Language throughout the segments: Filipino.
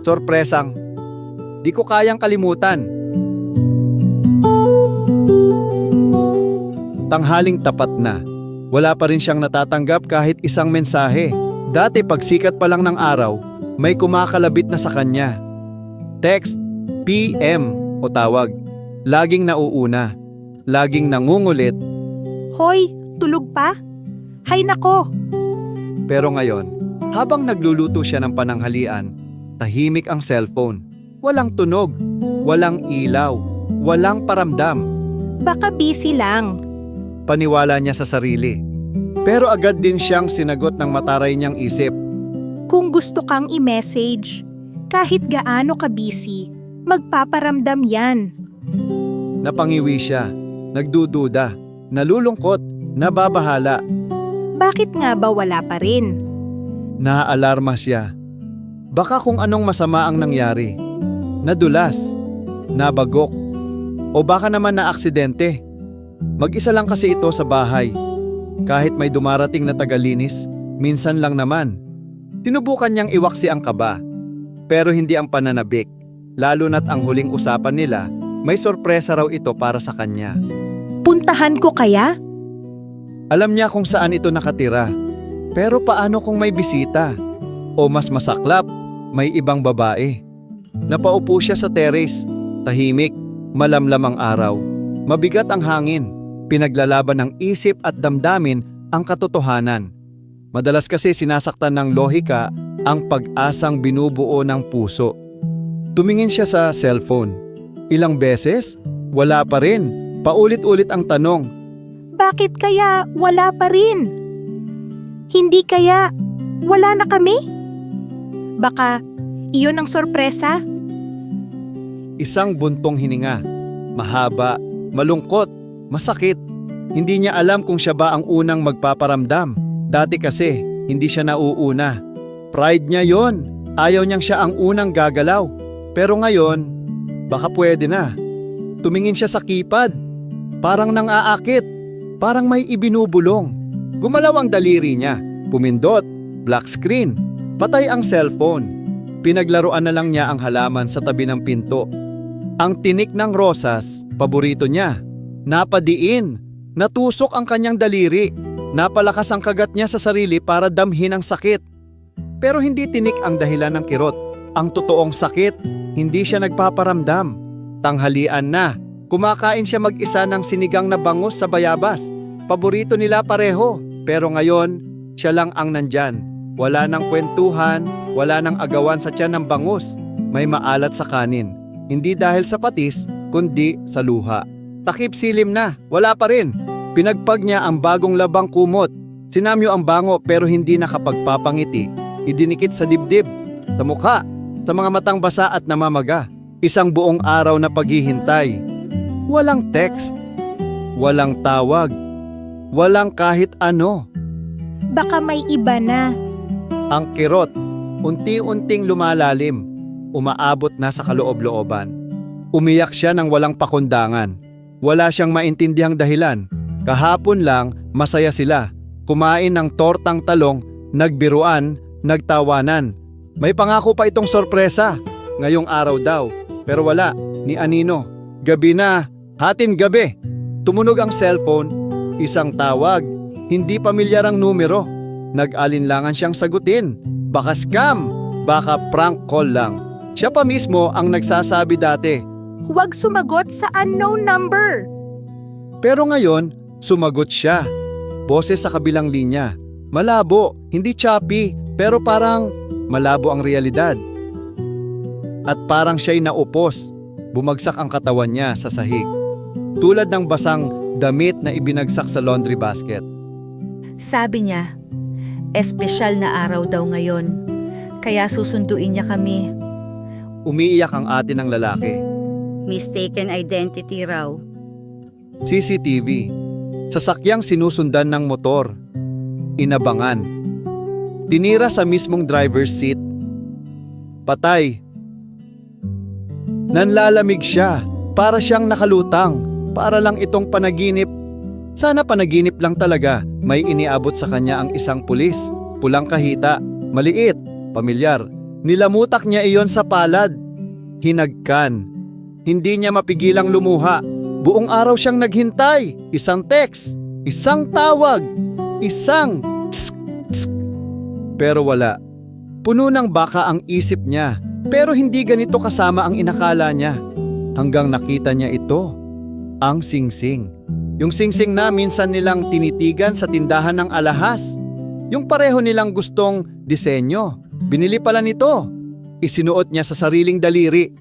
sorpresang di ko kayang kalimutan. Tanghaling tapat na. Wala pa rin siyang natatanggap kahit isang mensahe. Dati pagsikat pa lang ng araw, may kumakalabit na sa kanya. Text, PM o tawag. Laging nauuna. Laging nangungulit. Hoy, tulog pa? Hay nako, Pero ngayon, habang nagluluto siya ng pananghalian, tahimik ang cellphone. Walang tunog, walang ilaw, walang paramdam. baka busy lang. Paniwala niya sa sarili. Pero agad din siyang sinagot ng mataray niyang isip. Kung gusto kang i-message, kahit gaano ka busy, magpaparamdam yan. Napangiwi siya, nagdududa, nalulungkot, nababahala, Bakit nga ba wala pa rin? naaalarma siya. Baka kung anong masama ang nangyari. Nadulas, nabagok, o baka naman na aksidente. Mag-isa lang kasi ito sa bahay. Kahit may dumarating na tagalinis, minsan lang naman. Sinubukan niyang iwaksi ang kaba. Pero hindi ang pananabik. Lalo na't ang huling usapan nila, may sorpresa raw ito para sa kanya. Puntahan ko kaya? Alam niya kung saan ito nakatira. Pero paano kung may bisita? O mas masaklap, may ibang babae. Napaupo siya sa terrace, tahimik, malamlam ang araw. Mabigat ang hangin, pinaglalaban ng isip at damdamin ang katotohanan. Madalas kasi sinasaktan ng lohika ang pag-asang binubuo ng puso. Tumingin siya sa cellphone. Ilang beses? Wala pa rin. Paulit-ulit ang tanong, Bakit kaya wala pa rin? Hindi kaya wala na kami? Baka iyon ang sorpresa? Isang buntong hininga. Mahaba, malungkot, masakit. Hindi niya alam kung siya ba ang unang magpaparamdam. Dati kasi, hindi siya nauuna. Pride niya yon. Ayaw niyang siya ang unang gagalaw. Pero ngayon, baka pwede na. Tumingin siya sa keypad. Parang nang aakit. Parang may ibinubulong. Gumalaw ang daliri niya. Pumindot. Black screen. Patay ang cellphone. Pinaglaruan na lang niya ang halaman sa tabi ng pinto. Ang tinik ng rosas, paborito niya. Napadiin. Natusok ang kanyang daliri. Napalakas ang kagat niya sa sarili para damhin ang sakit. Pero hindi tinik ang dahilan ng kirot. Ang totoong sakit, hindi siya nagpaparamdam. Tanghalian na. Kumakain siya mag-isa ng sinigang na bangus sa bayabas. Paborito nila pareho. Pero ngayon, siya lang ang nandyan. Wala nang kwentuhan, wala nang agawan sa tiyan ng bangus. May maalat sa kanin. Hindi dahil sa patis, kundi sa luha. Takip silim na, wala pa rin. Pinagpag niya ang bagong labang kumot. Sinamyo ang bango pero hindi nakapagpapangiti. Idinikit sa dibdib, sa mukha, sa mga matang basa at namamaga. Isang buong araw na paghihintay. Walang text, walang tawag, walang kahit ano. Baka may iba na. Ang kirot, unti-unting lumalalim, umaabot na sa kaloob-looban. Umiyak siya ng walang pakundangan. Wala siyang maintindihang dahilan. Kahapon lang, masaya sila. Kumain ng tortang talong, nagbiruan, nagtawanan. May pangako pa itong sorpresa. Ngayong araw daw. Pero wala, ni Anino. Gabi na, hatin gabi. Tumunog ang cellphone, isang tawag, hindi pamilyar ang numero. Nag-alinlangan siyang sagutin. Baka scam, baka prank call lang. Siya pa mismo ang nagsasabi dati. Huwag sumagot sa unknown number. Pero ngayon, sumagot siya. Boses sa kabilang linya. Malabo, hindi choppy, pero parang malabo ang realidad. At parang siya'y naupos. Bumagsak ang katawan niya sa sahig. Tulad ng basang damit na ibinagsak sa laundry basket. Sabi niya, espesyal na araw daw ngayon. Kaya susunduin niya kami. Umiiyak ang ate ng lalaki. Mistaken identity raw. CCTV. Sasakyang sinusundan ng motor. Inabangan. Tinira sa mismong driver's seat. Patay. Nanlalamig siya. Para siyang nakalutang. Para lang itong panaginip. Sana panaginip lang talaga. May iniabot sa kanya ang isang pulis. Pulang kahita. Maliit. Pamilyar. Nilamutak niya iyon sa palad. Hinagkan. Hindi niya mapigilang lumuha. Buong araw siyang naghintay. Isang text, isang tawag, isang tsk, tsk. Pero wala. Puno ng baka ang isip niya. Pero hindi ganito kasama ang inakala niya. Hanggang nakita niya ito. Ang singsing. Yung singsing na minsan nilang tinitigan sa tindahan ng alahas. Yung pareho nilang gustong disenyo. Binili pala nito. Isinuot niya sa sariling daliri.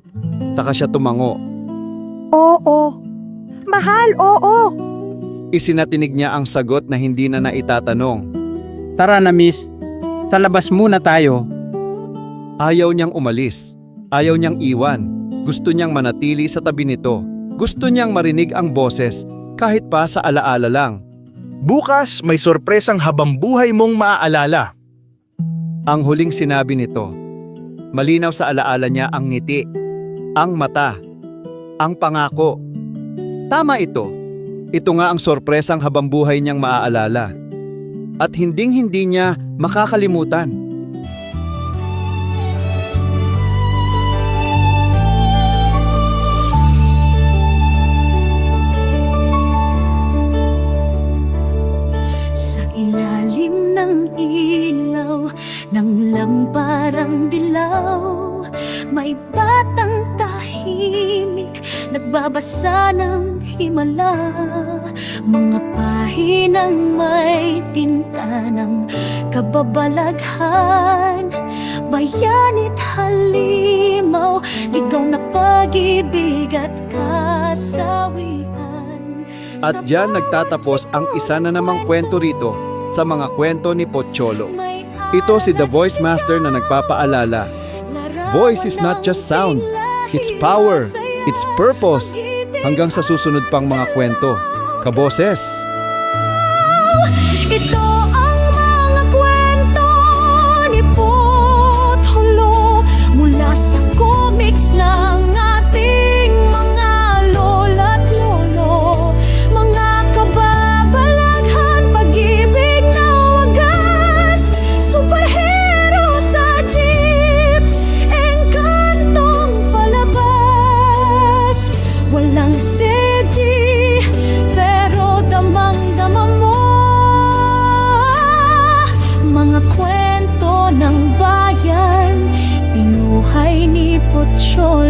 Saka siya tumango. Oo. Mahal, oo. Isinatinig niya ang sagot na hindi na naitatanong. Tara na miss, sa labas muna tayo. Ayaw niyang umalis. Ayaw niyang iwan. Gusto niyang manatili sa tabi nito. Gusto niyang marinig ang boses kahit pa sa alaala lang. Bukas may sorpresang habang buhay mong maaalala. Ang huling sinabi nito. Malinaw sa alaala niya ang ngiti, ang mata, ang pangako. Tama ito. Ito nga ang sorpresang habang buhay niyang maaalala. At hinding-hindi niya makakalimutan. Nagbabasa ng himala Mga pahinang may tinta ng kababalaghan Bayanit halimaw, ligaw na pag-ibig at kasawian At diyan nagtatapos ang isa na namang kwento rito sa mga kwento ni Pocholo. Ito si The Voice Master na nagpapaalala. Voice is not just sound, it's power, it's purpose. Hanggang sa susunod pang mga kwento. Kaboses! Ito আসল